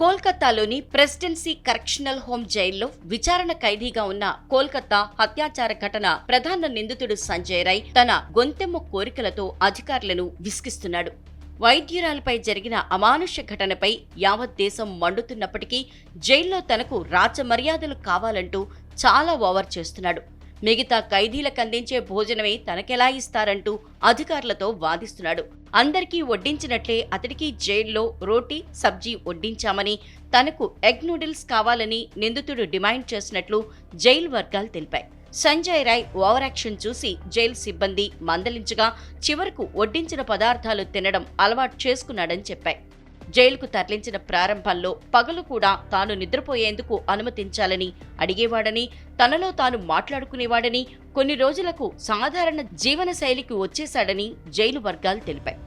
కోల్కతాలోని presidency correctional home జైల్లో విచారణ ఖైదీగా ఉన్న కోల్కతా హత్యాచార ఘటన ప్రధాన నిందితుడు సంజయ్ రై తన గొంతెమ్మ కోరికలతో అధికారులను విసిగిస్తున్నాడు. వైద్యురాలపై జరిగిన అమానుష్య ఘటనపై యావత్ దేశం మండుతున్నప్పటికీ జైల్లో తనకు రాచమర్యాదలు కావాలంటూ చాలా ఓవర్ చేస్తున్నాడు. మిగతా ఖైదీలకు అందించే భోజనమే తనకెలా ఇస్తారంటూ అధికారులతో వాదిస్తున్నాడు. అందరికీ వడ్డించినట్లే అతడికి జైల్లో రోటీ సబ్జీ వడ్డించామని తనకు ఎగ్ నూడిల్స్ కావాలని నిందితుడు డిమాండ్ చేసినట్లు జైలు వర్గాలు తెలిపాయి. సంజయ్ రాయ్ ఓవర్ యాక్షన్ చూసి జైలు సిబ్బంది మందలించగా చివరకు వడ్డించిన పదార్థాలు తినడం అలవాటు చేసుకున్నాడని చెప్పాయి. జైలుకు తరలించిన ప్రారంభంలో పగలు కూడా తాను నిద్రపోయేందుకు అనుమతించాలని అడిగేవాడని తనలో తాను మాట్లాడుకునేవాడని కొన్ని రోజులకు సాధారణ జీవన శైలికి వచ్చేశాడని జైలు వర్గాలు తెలిపాయి.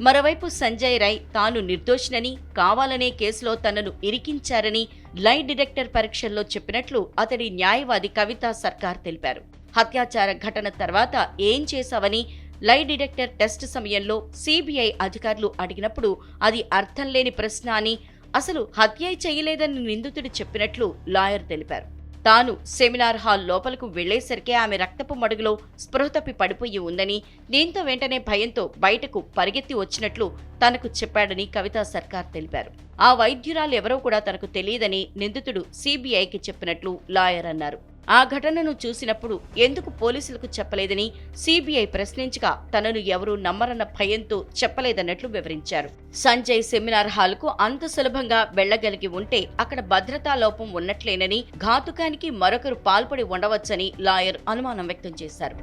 మరోవైపు సంజయ్ రాయ్ తాను నిర్దోషినని కావాలనే కేసులో తనను ఇరికించారని లై డిటెక్టర్ పరీక్షల్లో చెప్పినట్లు అతడి న్యాయవాది కవితా సర్కార్ తెలిపారు. హత్యాచార ఘటన తర్వాత ఏం చేశావని లై డిటెక్టర్ టెస్ట్ సమయంలో సిబిఐ అధికారులు అడిగినప్పుడు అది అర్థం లేని ప్రశ్న అని అసలు హత్య చేయలేదని నిందితుడు చెప్పినట్లు లాయర్ తెలిపారు. తాను సెమినార్ హాల్ లోపలకు వెళ్ళేసరికే ఆమె రక్తపు మడుగులో స్పృహ తప్పి పడిపోయి ఉందని దీంతో వెంటనే భయంతో బయటకు పరిగెత్తి వచ్చినట్లు తనకు చెప్పాడని కవితా సర్కార్ తెలిపారు. ఆ వైద్యురాలు ఎవరో కూడా తనకు తెలియదని నిందితుడు సిబిఐకి చెప్పినట్లు లాయర్ అన్నారు. ఆ ఘటనను చూసినప్పుడు ఎందుకు పోలీసులకు చెప్పలేదని సిబిఐ ప్రశ్నించగా తనను ఎవరూ నమ్మరన్న భయంతో చెప్పలేదన్నట్లు వివరించారు. సంజయ్ సెమినార్ హాల్కు అంత సులభంగా వెళ్ళగలిగి ఉంటే అక్కడ భద్రతా లోపం ఉన్నట్లేనని ఘాతుకానికి మరొకరు పాల్పడి ఉండవచ్చని లాయర్ అనుమానం వ్యక్తం చేశారు.